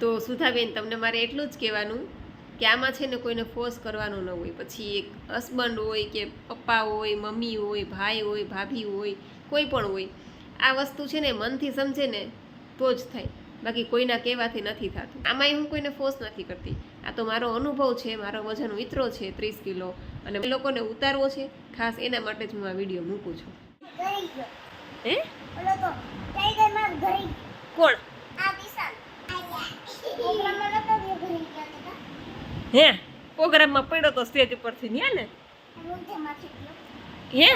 તો સુધાબેન તમને મારે એટલું જ કહેવાનું કે આમાં છે ને કોઈને ફોર્સ કરવાનો ન હોય. પછી એક હસબન્ડ હોય કે પપ્પા હોય મમ્મી હોય ભાઈ હોય ભાભી હોય કોઈ પણ હોય આ વસ્તુ છે ને મનથી સમજે ને તો જ થાય. બાકી કોઈના કહેવાથી નથી થતું. આમાંય હું કોઈને ફોર્સ નથી કરતી. આ તો મારો અનુભવ છે મારો વજન વિતરો છે ત્રીસ કિલો અને લોકોને ઉતારવો છે. ખાસ એના માટે જ હું આ વીડિયો મૂકું છું. હે? કોણ આ વિશાલ પ્રોગ્રામમાં નતો ગયો ઘરી ગયો તો કા હે? પ્રોગ્રામમાં પડ્યો તો સ્ટેજ ઉપરથી ન્યા ને? હે?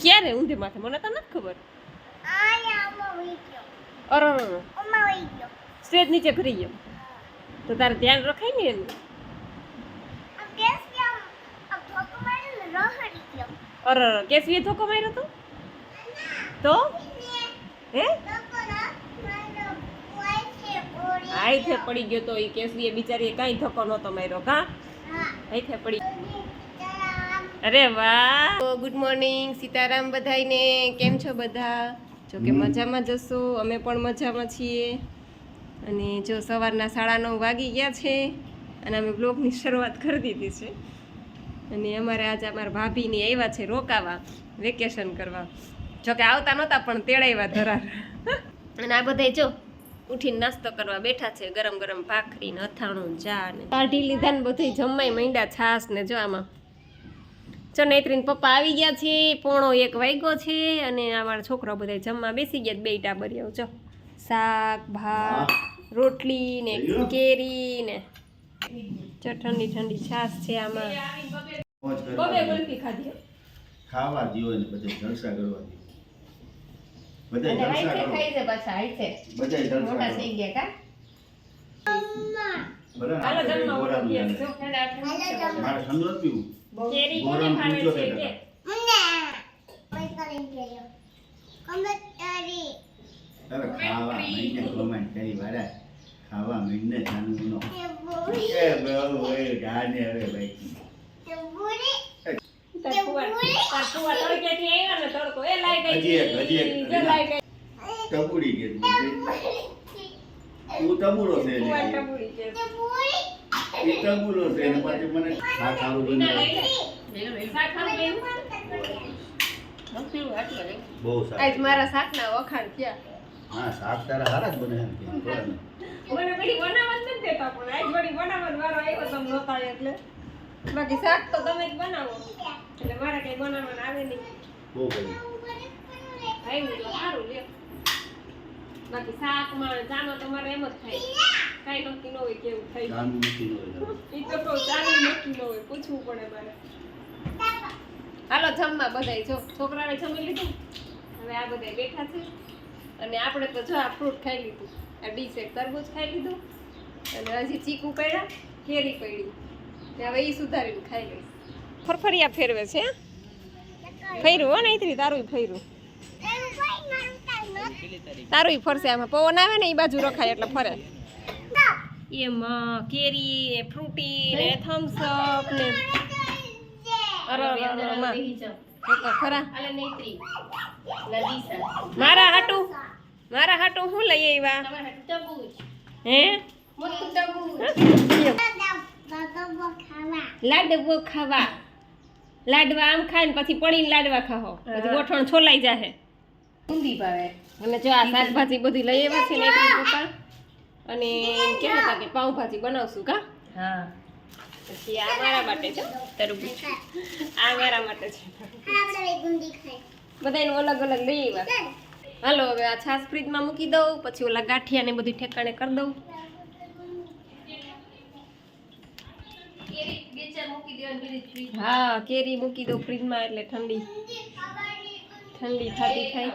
ક્યારે ઊંધે માથે? મને તો નથી ખબર. અરે સ્ટેજ નીચે ઘરી ગયો. તો તારે ધ્યાન રખાય ને એનું? અરે કેસવીએ ધોકો માર્યો તો? તો? હે? ઓરી પડી ગયો તો એ કેસવીએ બિચારીએ કાંઈ ધક્કો નહોતો માર્યો કા? હા આઈથે પડી અરે વાહ! ગુડ મોર્નિંગ સીતારામ બધાઈને કેમ છો બધા? જો કે મજામાં જશો. અમે પણ મજામાં છીએ. અને જો સવારના સાડા નવ વાગી ગયા છે અને અમે બ્લોગની શરૂઆત કરી દીધી છે. અને અમારે આજે અમારા ભાભીની આવ્યા છે રોકાવા વેકેશન કરવા. જોકે આવતા નહોતા પણ તેડાવ્યા ધરાર. અને આ બધાય જો ઉઠીને નાસ્તો કરવા બેઠા છે ગરમ ગરમ ભાખરી ને અથાણું ચા ને. કાઢી લીધા ને બધું જમાઈ મંડા છાસ ને જો આમાં. જો નૈત્રીન પપ્પા આવી ગયા છે પોણો એક વાગ્યો છે અને અમારા છોકરો બધા જમવા બેસી ગયા બે ટાબરિયાઓ જો. શાક ભાત રોટલી ને કેરી ને. જો ઠંડી ઠંડી છાશ છે આમાં. બબે ગુલ્ફી ખાધી ખાવા દ્યો ને બધે જલસા કરવા દ્યો. જલસા કરો. ખાઈ છે પાછા હાઈસે બધાય જલસા મોટા થઈ ગયા કા? હાલો જમવા ગોરાનું ઓળો જો ઠંડા ઠંડા મારે ઠંડુ પીવું. કેરી કોને ગોરાનું છે કે? કે મને કોઈ કરી ગયો. કમ્પ્યુટરી હવે ખાવા મહિને ગમે કરી વાળા ખાવા મહિને નો એ એ બહુ હોય જાને હવે ભાઈ. એ ને શાક શાક મારા શાકના વખાણ થયા. હા શાક તારા સારા જ બને એમ કે મને પેલી બનાવવા નથી દેતા પણ આજ વળી બનાવવાનો વારો આવ્યો તમે નહોતા એટલે. બાકી શાક તો તમે જ બનાવો. એટલે મારે કઈ બનાવવાનું આવે નહીં. બહુ એટલે સારું લે બાકી શાકમાં ચાનો તો મારે એમ જ થાય. કાંઈ નક્કી ન હોય કેવું થાય. જાનું નથી ન હોય ઈ તો કહું નક્કી ન હોય પૂછવું પડે મારે. હાલો જમવા બધાય જો છોકરાને જમી લીધું? હવે આ બધાય બેઠા છે. અને આપણે તો જો આ ફ્રૂટ ખાઈ લીધું. આ ડીશ એક તરબૂચ ખાઈ લીધું. અને હજી ચીકુ પડ્યા કેરી પડી. હવે એ સુધારીને ખાઈ લઈશ. ફરફરિયા ફેરવે છે ફેર્યું હો ને ઈતરી તારું ફેર્યું. તારું ફરશે આમાં. પવન આવે ને એ બાજુ રખાય એટલે ફરે. એમાં કેરી ફ્રૂટી ને થમ્સ અપ ને અરે અરે અરે માં. જો તો ખરા. મારા હાટું મારા હાટું શું લઈ આવ્યા હે? લાડવો ખાવા. લાડવા આમ ખાય ને પછી પડીને લાડવા ખાઓ પછી ગોઠણ છોલાઈ જાહે. ઊંધી ભાવે. અને જો આ શાકભાજી બધી લઈ આવ્યા છે ને પપ્પા અને એમ હતા કે પાઉંભાજી બનાવશું કા? હા. પછી આ મારા માટે છે તરબૂચ. આ મારા માટે છે. બધાને અલગ અલગ લઈ આવ્યા. હાલો હવે આ છાસ ફ્રીજમાં મૂકી દઉં પછી ઓલા ગાંઠિયા ને બધું ઠેકાણે કરી દઉં. હા કેરી મૂકી દો ફ્રીજમાં એટલે ઠંડી. ઠંડી થતી થાય.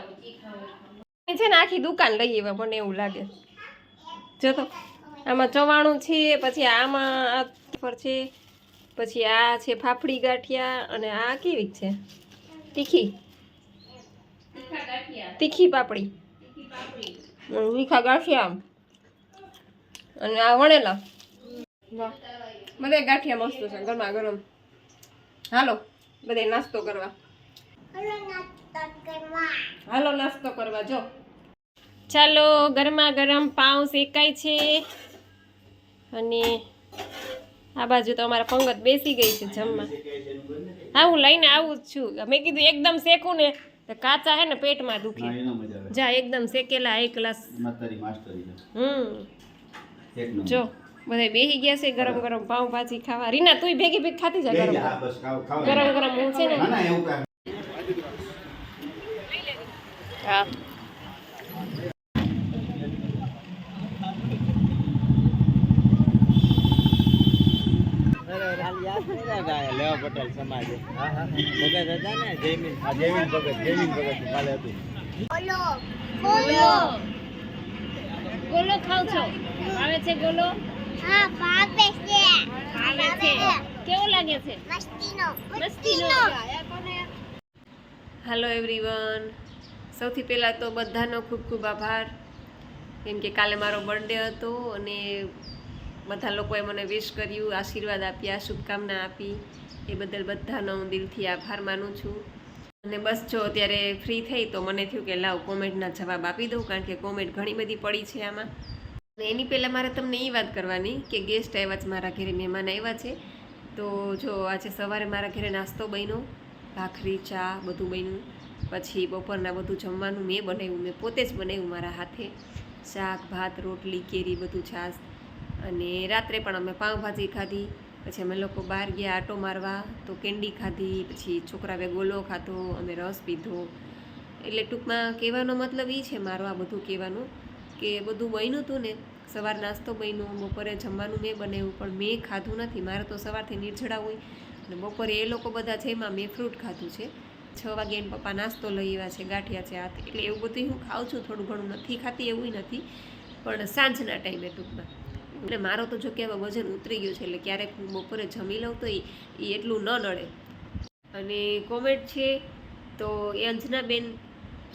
છે ને આખી દુકાન લઈ એવા મને એવું લાગે. જો તો આમાં ચવાણું છે પછી આમાં આ પર છે પછી આ છે ફાફડી ગાંઠિયા અને આ કેવી છે? તીખી. તીખી પાપડી. મીઠા ગાંઠિયા. અને આ વણેલા. વાહ. બધા ગાંઠિયા મસ્ત છે ગરમા ગરમ. હાલો બધે નાસ્તો કરવા. હાલો નાસ્તો કરવા જો. ચાલો ગરમા ગરમ પાઉં શેકાય છે. અને આ બાજુ તો અમારા પંગત બેસી ગઈ છે જમવા. હા હું લઈને આવું જ છું. મેં કીધું એકદમ શેકું ને તો કાચા હે ને પેટમાં દુખે. જા એકદમ શેકેલા એક ગ્લાસ હમ. જો. બધા બેસી ગયા છે ગરમ ગરમ પાઉં ભાજી ખાવા. રીના તુંય ભેગી ભેગી ખાતી જા ગરમ. ગરમ ગરમ હું છે ને હા. લેવા પટેલ સમાજે. ભગત હતા ને જયમીન જયમીન ભગત જયમીન ભગત કાલે હતું. બોલો બોલો ગોલો ખાવ છો. આવે છે ગોલો? હા ભાવે છે. આવે છે. કેવો લાગે છે? મસ્તીનો મસ્તીનો. હાલો એવરીવન સૌથી પહેલાં તો બધાનો ખૂબ ખૂબ આભાર. કેમ કે કાલે મારો બર્થડે હતો અને બધા લોકોએ મને વિશ કર્યું આશીર્વાદ આપ્યા શુભકામના આપી. એ બદલ બધાનો હું દિલથી આભાર માનું છું. અને બસ જો અત્યારે ફ્રી થઈ તો મને થયું કે લાવ કોમેન્ટના જવાબ આપી દઉં કારણ કે કોમેન્ટ ઘણી બધી પડી છે આમાં. એની પહેલાં મારે તમને એ વાત કરવાની કે ગેસ્ટ આવ્યા છે મારા ઘરે, મહેમાન આવ્યા છે. તો જો આજે સવારે મારા ઘરે નાસ્તો બન્યો, ભાખરી, ચા બધું બન્યું. પછી બપોરના બધું જમવાનું મેં બનાવ્યું, મેં પોતે જ બનાવ્યું મારા હાથે. શાક, ભાત, રોટલી, કેરી બધું છાશ. અને રાત્રે પણ અમે પાઉંભાજી ખાધી. પછી અમે લોકો બહાર ગયા આટો મારવા, તો કેન્ડી ખાધી, પછી છોકરાએ ગોલો ખાધો, અમે રસ પીધો. એટલે ટૂંકમાં કહેવાનો મતલબ એ છે મારો આ બધું કહેવાનું. કે બધું બન્યું હતું ને, સવાર નાસ્તો બન્યો, બપોરે જમવાનું મેં બનાવ્યું, પણ મેં ખાધું નથી. મારે તો સવારથી નિર્જળા હોય. અને બપોરે એ લોકો બધા છે, એમાં મેં ફ્રૂટ ખાધું છે. છ વાગે એને પપ્પા નાસ્તો લઈ આવ્યા છે, ગાંઠિયા છે, હાથ. એટલે એવું બધું હું ખાઉં છું. થોડું ઘણું નથી ખાતી, એવું નથી. પણ સાંજના ટાઈમે ટૂંકમાં. એટલે મારો તો જો કે હવે વજન ઉતરી ગયું છે, એટલે ક્યારેક હું બપોરે જમી લઉં તો એ એટલું ન નડે. અને કોમેન્ટ છે, તો એ અંજનાબેન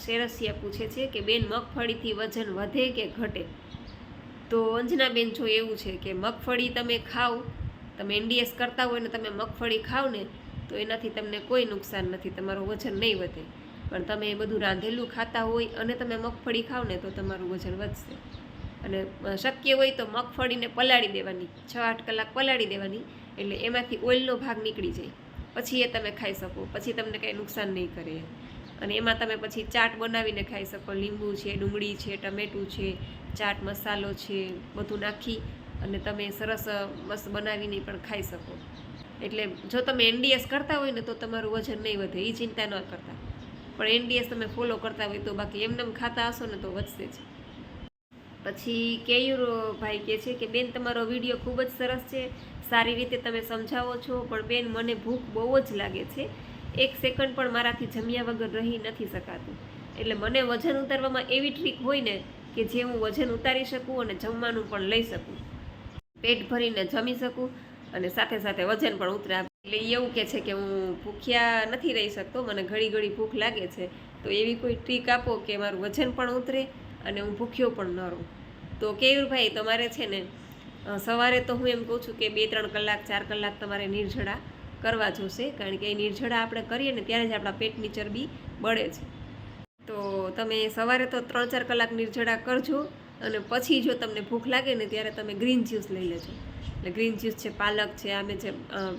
શેરસિયા પૂછે છે કે બેન મગફળીથી વજન વધે કે ઘટે? તો અંજનાબેન જો એવું છે કે મગફળી તમે ખાઓ, તમે એનડીએસ કરતા હોય ને તમે મગફળી ખાવ ને, તો એનાથી તમને કોઈ નુકસાન નથી, તમારું વજન નહીં વધે. પણ તમે એ બધું રાંધેલું ખાતા હોય અને તમે મગફળી ખાવ ને, તો તમારું વજન વધશે. અને શક્ય હોય તો મગફળીને પલાળી દેવાની, છ, આઠ કલાક પલાળી દેવાની, એટલે એમાંથી ઓઇલનો ભાગ નીકળી જાય. પછી એ તમે ખાઈ શકો, પછી તમને કંઈ નુકસાન નહીં કરે એ. અને એમાં તમે પછી ચાટ બનાવીને ખાઈ શકો. લીંબુ છે, ડુંગળી છે, ટમેટું છે, ચાટ મસાલો છે, બધું નાખી અને તમે સરસ મસ્ત બનાવીને પણ ખાઈ શકો. એટલે જો તમે એનડીએસ કરતા હોય ને તો તમારું વજન નહીં વધે એ ચિંતા ન કરતા. પણ એનડીએસ તમે ફોલો કરતા હોય તો બાકી એમને એમ ખાતા હશો ને તો વધશે જ. પછી કેયુર ભાઈ કહે છે કે, બેન, તમારો વીડિયો ખૂબ જ સરસ છે. સારી રીતે તમે સમજાવો છો, પણ બેન, મને ભૂખ બહુ જ લાગે છે. એક સેકન્ડ પણ મારાથી જમ્યા વગર રહી નથી શકાતું. એટલે મને વજન ઉતારવામાં એવી ટ્રીક હોય ને કે જે હું વજન ઉતારી શકું અને જમવાનું પણ લઈ શકું. પેટ ભરીને જમી શકું અને સાથે સાથે વજન પણ ઉતરા એટલે એવું કે છે કે હું ભૂખ્યા નથી રહી શકતો, મને ઘડી ઘડી ભૂખ લાગે છે. તો એવી કોઈ ટ્રીક આપો કે મારું વજન પણ ઉતરે અને હું ભૂખ્યો પણ ન રહું. તો કેયુરભાઈ, તમારે છે ને સવારે તો હું એમ કહું છું કે બે ત્રણ કલાક, ચાર કલાક તમારે નિર્જળા કરવા જોશે, કારણ કે એ નિર્જળા આપણે કરીએ ને ત્યારે જ આપણા પેટની ચરબી બળે છે. તો તમે સવારે તો ત્રણ ચાર કલાક નિર્જળા કરજો અને પછી જો તમને ભૂખ લાગે ને ત્યારે તમે ગ્રીન જ્યુસ લઈ લેજો. એટલે ગ્રીન જ્યુસ છે, પાલક છે, આમે જે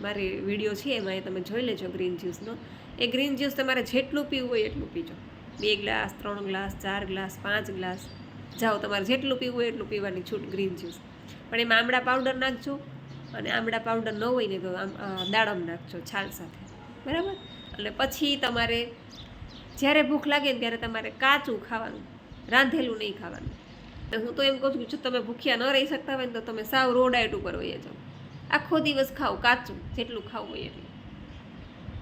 મારી વીડિયો છે એમાં એ તમે જોઈ લેજો ગ્રીન જ્યુસનો. એ ગ્રીન જ્યુસ તમારે જેટલું પીવું હોય એટલું પીજો. બે ગ્લાસ, ત્રણ ગ્લાસ, ચાર ગ્લાસ, પાંચ ગ્લાસ. જાઓ, તમારે જેટલું પીવું હોય એટલું પીવાની છૂટ ગ્રીન જ્યુસ. પણ એમાં આમળા પાવડર નાખજો. અને આમળા પાવડર ન હોય ને તો આમ દાડમ નાખજો છાલ સાથે. બરાબર? એટલે પછી તમારે જ્યારે ભૂખ લાગે ને ત્યારે તમારે કાચું ખાવાનું, રાંધેલું નહીં ખાવાનું. હું તો એમ કહું છું જો તમે ભૂખ્યા ન રહી શકતા હોય ને તો તમે સાવ રો ડાયટ ઉપર વહી જાઓ. આખો દિવસ ખાઓ, કાચું, જેટલું ખાવું હોય એટલું.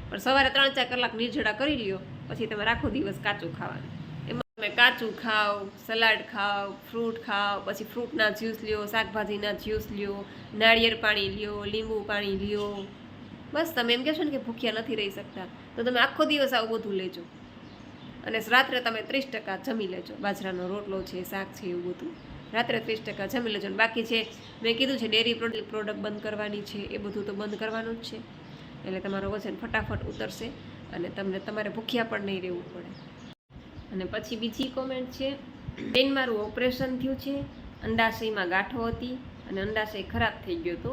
પણ સવારે ત્રણ ચાર કલાક નિર્જળા કરી લ્યો, પછી તમારે આખો દિવસ કાચું ખાવાનું. તમે કાચું ખાઓ, સલાડ ખાઓ, ફ્રૂટ ખાઓ, પછી ફ્રૂટના જ્યુસ લ્યો, શાકભાજીના જ્યુસ લ્યો, નાળિયેર પાણી લ્યો, લીંબુ પાણી લ્યો. બસ તમે એમ કહેશો ને કે ભૂખ્યા નથી રહી શકતા, તો તમે આખો દિવસ આવું બધું લેજો. અને રાત્રે તમે ત્રીસ ટકા જમી લેજો. બાજરાનો રોટલો છે, શાક છે, એવું બધું. રાત્રે ત્રીસ ટકા જમી લેજો. બાકી છે મેં કીધું છે ડેરી પ્રોડક્ટ બંધ કરવાની છે, એ બધું તો બંધ કરવાનું જ છે. એટલે તમારું વજન ફટાફટ ઉતરશે અને તમને તમારે ભૂખ્યા પણ નહીં રહેવું પડે. અને પછી બીજી કોમેન્ટ છે બેન મારું ઓપરેશન થયું છે, અંડાશયમાં ગાંઠો હતી અને અંડાશય ખરાબ થઈ ગયો હતો,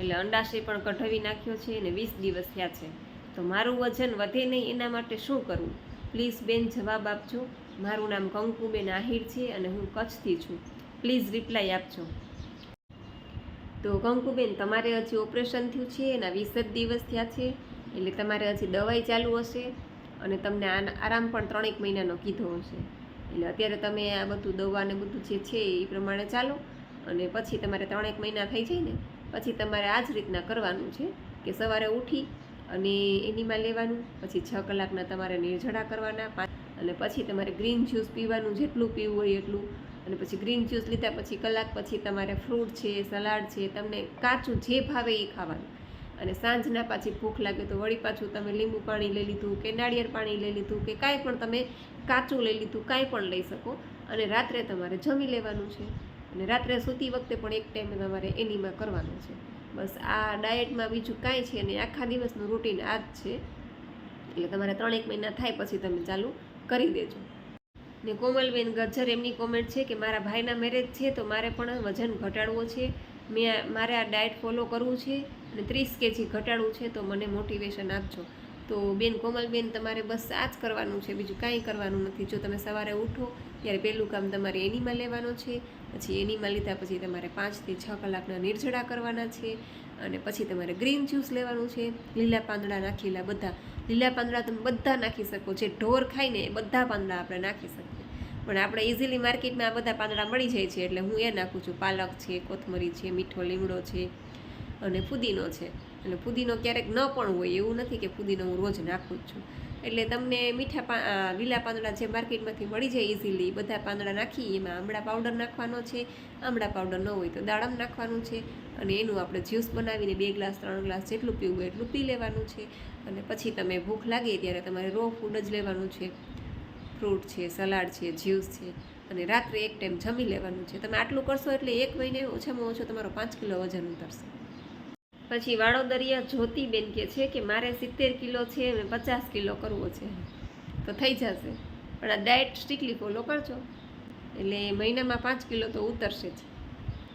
એટલે અંડાશય પણ કઢાવી નાખ્યો છે અને વીસ દિવસ થયા છે. તો મારું વજન વધે નહીં એના માટે શું કરવું પ્લીઝ બેન જવાબ આપજો. મારું નામ કંકુબેન આહિર છે અને હું કચ્છથી છું. પ્લીઝ રિપ્લાય આપજો. તો કંકુબેન, તમારે હજી ઓપરેશન થયું છે, એના વીસ જ દિવસ થયા છે, એટલે તમારે હજી દવાઈ ચાલુ હશે. અને તમને આરામ પણ ત્રણેક મહિનાનો કીધો હશે. એટલે અત્યારે તમે આ બધું દવા ને બધું જે છે એ પ્રમાણે ચાલો અને પછી તમારે ત્રણેક મહિના થઈ જાય ને, પછી તમારે આ જ રીતના કરવાનું છે કે સવારે ઉઠી અને એનીમાં લેવાનું, પછી છ કલાકના તમારે નિર્જળા કરવાના અને પછી તમારે ગ્રીન જ્યુસ પીવાનું, જેટલું પીવું હોય એટલું. અને પછી ગ્રીન જ્યુસ લીધા પછી કલાક પછી તમારે ફ્રૂટ છે, સલાડ છે, તમને કાચું જે ભાવે એ ખાવાનું. અને સાંજના પાછી ભૂખ લાગે તો વળી પાછું તમે લીંબુ પાણી લઈ લીધું કે નાળિયેર પાણી લઈ લીધું કે કાંઈ પણ તમે કાચું લઈ લીધું, કાંઈ પણ લઈ શકો. અને રાત્રે તમારે જમી લેવાનું છે. અને રાત્રે સૂતી વખતે પણ એક ટાઈમે તમારે એનીમાં કરવાનું છે. બસ આ ડાયટમાં બીજું કાંઈ છે નહીં. આખા દિવસનું રૂટીન આ જ છે. એટલે તમારે ત્રણેક મહિના થાય પછી તમે ચાલુ કરી દેજો. ને કોમલબેન ગજ્જર એમની કોમેન્ટ છે કે મારા ભાઈના મેરેજ છે તો મારે પણ વજન ઘટાડવો છે. મેં મારે આ ડાયટ ફોલો કરવું છે અને ત્રીસ કેજી ઘટાડવું છે, તો મને મોટિવેશન આપજો. તો બેન કોમલબેન, તમારે બસ આ જ કરવાનું છે, બીજું કાંઈ કરવાનું નથી. જો તમે સવારે ઉઠો, ત્યારે પહેલું કામ તમારે એનીમાં લેવાનું છે, પછી એનીમાં લીધા પછી તમારે પાંચથી છ કલાકના નિર્જળા કરવાના છે, અને પછી તમારે ગ્રીન જ્યુસ લેવાનું છે, લીલા પાંદડા નાખેલા બધા. લીલા પાંદડા તમે બધા નાખી શકો, જે ઢોર ખાય ને એ બધા પાંદડા આપણે નાખી શકીએ. પણ આપણે ઇઝીલી માર્કેટમાં આ બધા પાંદડા મળી જાય છે એટલે હું એ નાખું છું. પાલક છે, કોથમરી છે, મીઠો લીમડો છે અને ફુદીનો છે. એટલે ફુદીનો ક્યારેક ન પણ હોય, એવું નથી કે ફુદીનો હું રોજ નાખું જ છું. એટલે તમને મીઠા પા લીલા પાંદડા જે માર્કેટમાંથી મળી જાય ઇઝીલી બધા પાંદડા નાખી, એમાં આમળા પાવડર નાખવાનો છે. આમળા પાવડર ન હોય તો દાડમ નાખવાનું છે. અને એનું આપણે જ્યુસ બનાવીને બે ગ્લાસ, ત્રણ ગ્લાસ જેટલું પીવું એટલું પી લેવાનું છે. અને પછી તમે ભૂખ લાગે ત્યારે તમારે રો ફૂડ જ લેવાનું છે. ફ્રૂટ છે, સલાડ છે, જ્યુસ છે અને રાત્રે એક ટાઈમ જમી લેવાનું છે. તમે આટલું કરશો એટલે એક મહિને ઓછામાં ઓછો તમારો પાંચ કિલો વજન ઉતરશે. પછી વાળોદરિયા જ્યોતિબેન કહે છે કે મારે સિત્તેર કિલો છે અને પચાસ કિલો કરવો છે. તો થઈ જશે. પણ આ ડાયટ સ્ટ્રિકલી ફોલો કરજો. એટલે મહિનામાં પાંચ કિલો તો ઉતરશે જ.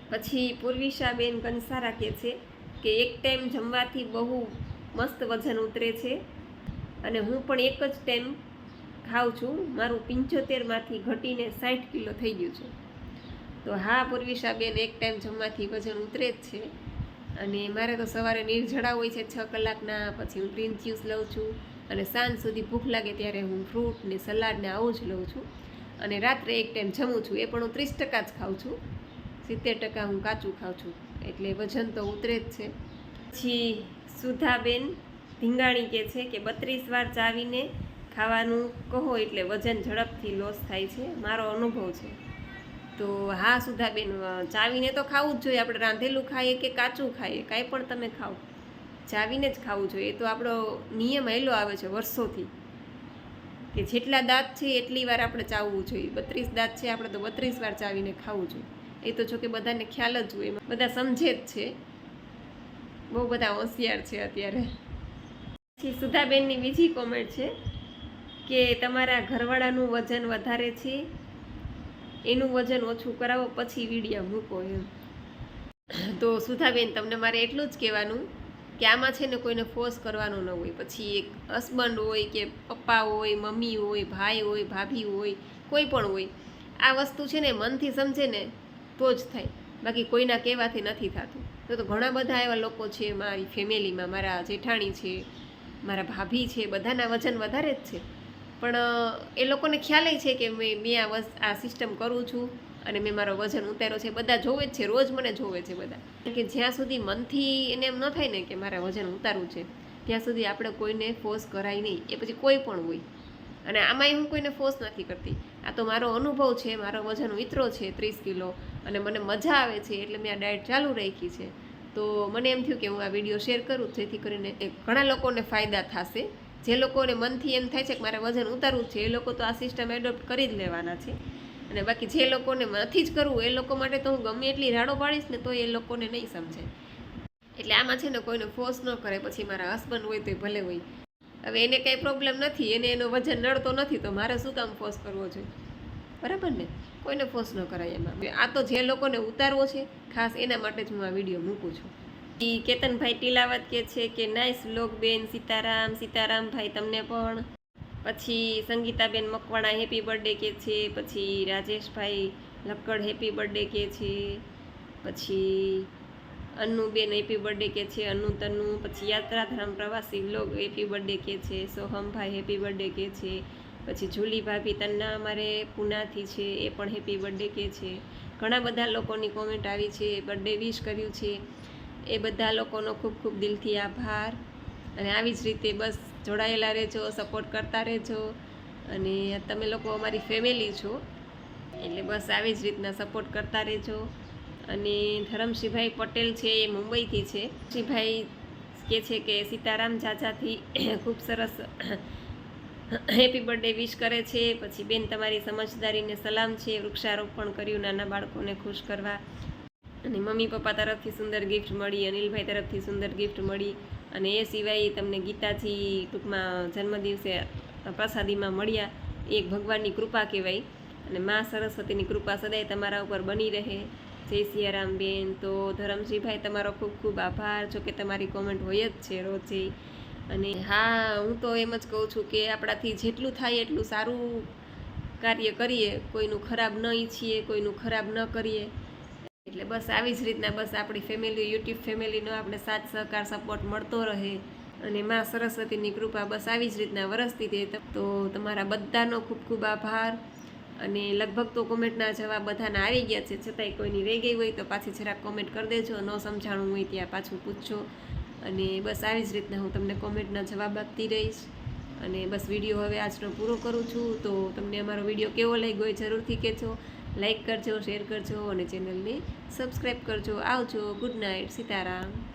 પછી પૂર્વિશાબેન કંસારા કહે છે કે એક ટાઈમ જમવાથી બહુ મસ્ત વજન ઉતરે છે. અને હું પણ એક જ ટાઈમ ખાઉં છું. મારું પંચોતેરમાંથી ઘટીને સાઠ કિલો થઈ ગયું છે. તો હા, પૂર્વિશાબેન એક ટાઈમ જમવાથી વજન ઉતરે જ છે. અને મારે તો સવારે નિર્જળા હોય છે, છ કલાકના. પછી હું ગ્રીન જ્યુસ લઉં છું. અને સાંજ સુધી ભૂખ લાગે ત્યારે હું ફ્રૂટ ને સલાડ ને આવું જ લઉં છું. અને રાત્રે એક ટાઈમ જમું છું. એ પણ હું ત્રીસ ટકા જ ખાઉં છું. સિત્તેર ટકા હું કાચું ખાઉં છું. એટલે વજન તો ઉતરે જ છે. પછી સુધાબેન ધીંગાણી કહે છે કે બત્રીસ વાર ચાવીને ખાવાનું કહો એટલે વજન ઝડપથી લોસ થાય છે. મારો અનુભવ છે. તો હા, સુધાબેન ચાવીને તો ખાવું જ જોઈએ. આપણે રાંધેલું ખાઈએ કે કાચું ખાઈએ? કાંઈ પણ તમે ખાઓ. ચાવીને જ ખાવું જોઈએ. એ તો આપણો નિયમ એલો આવે છે વર્ષોથી. કે જેટલા દાંત છે એટલી વાર આપણે ચાવવું જોઈએ. બત્રીસ દાંત છે આપણે તો બત્રીસ વાર ચાવીને ખાવું જોઈએ. એ તો જો કે બધાને ખ્યાલ જ હોય. બધા સમજે જ છે. બહુ બધા હોશિયાર છે અત્યારે. પછી સુધાબેનની બીજી કોમેન્ટ છે. કે તમારા ઘરવાળાનું વજન વધારે છે? એનું વજન ઓછું કરાવો, પછી વિડીયા મૂકો એમ. તો સુધાબેન, તમને મારે એટલું જ કહેવાનું કે આમાં છે ને કોઈને ફોર્સ કરવાનું ન હોય. પછી એક હસબન્ડ હોય કે પપ્પા હોય, મમ્મી હોય, ભાઈ હોય, ભાભી હોય, કોઈ પણ હોય, આ વસ્તુ છે ને મનથી સમજે ને તો જ થાય. બાકી કોઈના કહેવાથી નથી થતું. તો તો ઘણા બધા એવા લોકો છે, મારી ફેમિલીમાં મારા જેઠાણી છે, મારા ભાભી છે, બધાના વજન વધારે જ છે. પણ એ લોકોને ખ્યાલ છે કે મેં મેં આ વસ, આ સિસ્ટમ કરું છું અને મેં મારો વજન ઉતાર્યો છે. બધા જોવે જ છે, રોજ મને જોવે છે બધા. કે જ્યાં સુધી મનથી એને એમ ન થાય ને કે મારે વજન ઉતારવું છે, ત્યાં સુધી આપણે કોઈને ફોર્સ કરાય નહીં. એ પછી કોઈ પણ હોય. અને આમાંય હું કોઈને ફોર્સ નથી કરતી. આ તો મારો અનુભવ છે, મારો વજન ઉતરો છે ત્રીસ કિલો અને મને મજા આવે છે એટલે મેં આ ડાયટ ચાલુ રાખી છે. તો મને એમ થયું કે હું આ વીડિયો શેર કરું, જેથી કરીને ઘણા લોકોને ફાયદા થશે. જે લોકોને મનથી એમ થાય છે કે મારે વજન ઉતારવું છે, એ લોકો તો આ સિસ્ટમ એડોપ્ટ કરી જ લેવાના છે. અને બાકી જે લોકોને નથી જ કરવું, એ લોકો માટે તો હું ગમે એટલી રાડો પાડીશ ને તો એ લોકોને નહીં સમજે. એટલે આમાં છે ને કોઈને ફોર્સ ન કરે, પછી મારા હસબન્ડ હોય તોય ભલે હોય. હવે એને કાંઈ પ્રોબ્લેમ નથી, એને એનો વજન નડતો નથી, તો મારે શું કામ ફોર્સ કરવો જોઈએ? બરાબર ને? કોઈને ફોર્સ ન કરાય એમાં. આ તો જે લોકોને ઉતારવો છે, ખાસ એના માટે જ હું આ વીડિયો મૂકું છું. ઈ કેતનભાઈ ટીલાવત કે છે કે નાઇસ વ્લોગ બેન, સીતારામ સીતારામ ભાઈ, તમને પણ. પછી સંગીતાબેન મકવાણા, હેપી બર્થડે કે છે. પછી રાજેશભાઈ લક્કડ, હેપી બર્થડે કે છે. પછી અન્નુબેન, હેપી બર્થડે કે છે. અનુ તનુ પછી યાત્રાધામ પ્રવાસી વ્લોગ, હેપી બર્થડે કે છે. સોહમભાઈ, હેપી બર્થડે કે છે. પછી જુલી ભાભી તન્ના અમારે પૂનાથી છે. એ પણ હેપી બર્થડે કે છે. ઘણા બધા લોકોની કોમેન્ટ આવી છે. બર્થડે વિશ કર્યું છે. એ બધા લોકોનો ખૂબ ખૂબ દિલથી આભાર. અને આવી જ રીતે બસ જોડાયેલા રહેજો સપોર્ટ કરતા રહેજો. અને તમે લોકો અમારી ફેમિલી છો, એટલે બસ આવી જ રીતના સપોર્ટ કરતા રહેજો. અને ધરમસિંહભાઈ પટેલ છે એ મુંબઈથી છે. સિંહભાઈ કે છે કે સીતારામ ચાચાથી ખૂબ સરસ હેપી બર્થડે વિશ કરે છે. પછી બેન તમારી સમજદારીને સલામ છે, વૃક્ષારોપણ કર્યું નાના બાળકોને ખુશ કરવા. અને મમ્મી પપ્પા તરફથી સુંદર ગિફ્ટ મળી, અનિલભાઈ તરફથી સુંદર ગિફ્ટ મળી અને એ સિવાય તમને ગીતાજી ટૂંકમાં જન્મદિવસે પ્રસાદીમાં મળ્યા. એક ભગવાનની કૃપા કહેવાય અને મા સરસ્વતીની કૃપા સદાય તમારા ઉપર બની રહે. જય સિયારામ તો ધરમસિંહભાઈ તમારો ખૂબ ખૂબ આભાર, જો કે તમારી કોમેન્ટ હોય જ છે રોજે. અને હા, હું તો એમ જ કહું છું કે આપણાથી જેટલું થાય એટલું સારું કાર્ય કરીએ. કોઈનું ખરાબ ન ઈચ્છીએ, કોઈનું ખરાબ ન કરીએ. એટલે બસ આવી જ રીતના બસ આપણી ફેમિલી યુટ્યુબ ફેમિલીનો આપણે સાથ, સહકાર સપોર્ટ મળતો રહે અને માં સરસ્વતીની કૃપા બસ આવી જ રીતના વરસતી રહે. તો તમારા બધાનો ખૂબ ખૂબ આભાર અને લગભગ તો કોમેન્ટના જવાબ બધાના આવી ગયા છે. છતાંય કોઈની રહી ગઈ હોય તો પાછી જરાક કોમેન્ટ કરી દેજો. ન સમજાણું હોય ત્યાં પાછું પૂછજો. અને બસ આવી જ રીતના હું તમને કોમેન્ટના જવાબ આપતી રહીશ. અને બસ વીડિયો હવે આજનો પૂરો કરું છું. તો તમને અમારો વીડિયો કેવો લાગ્યો એ જરૂરથી કહેજો. લાઈક કરજો શેર કરજો અને ચેનલને સબસ્ક્રાઈબ કરજો. આવજો. Good night. સીતારામ.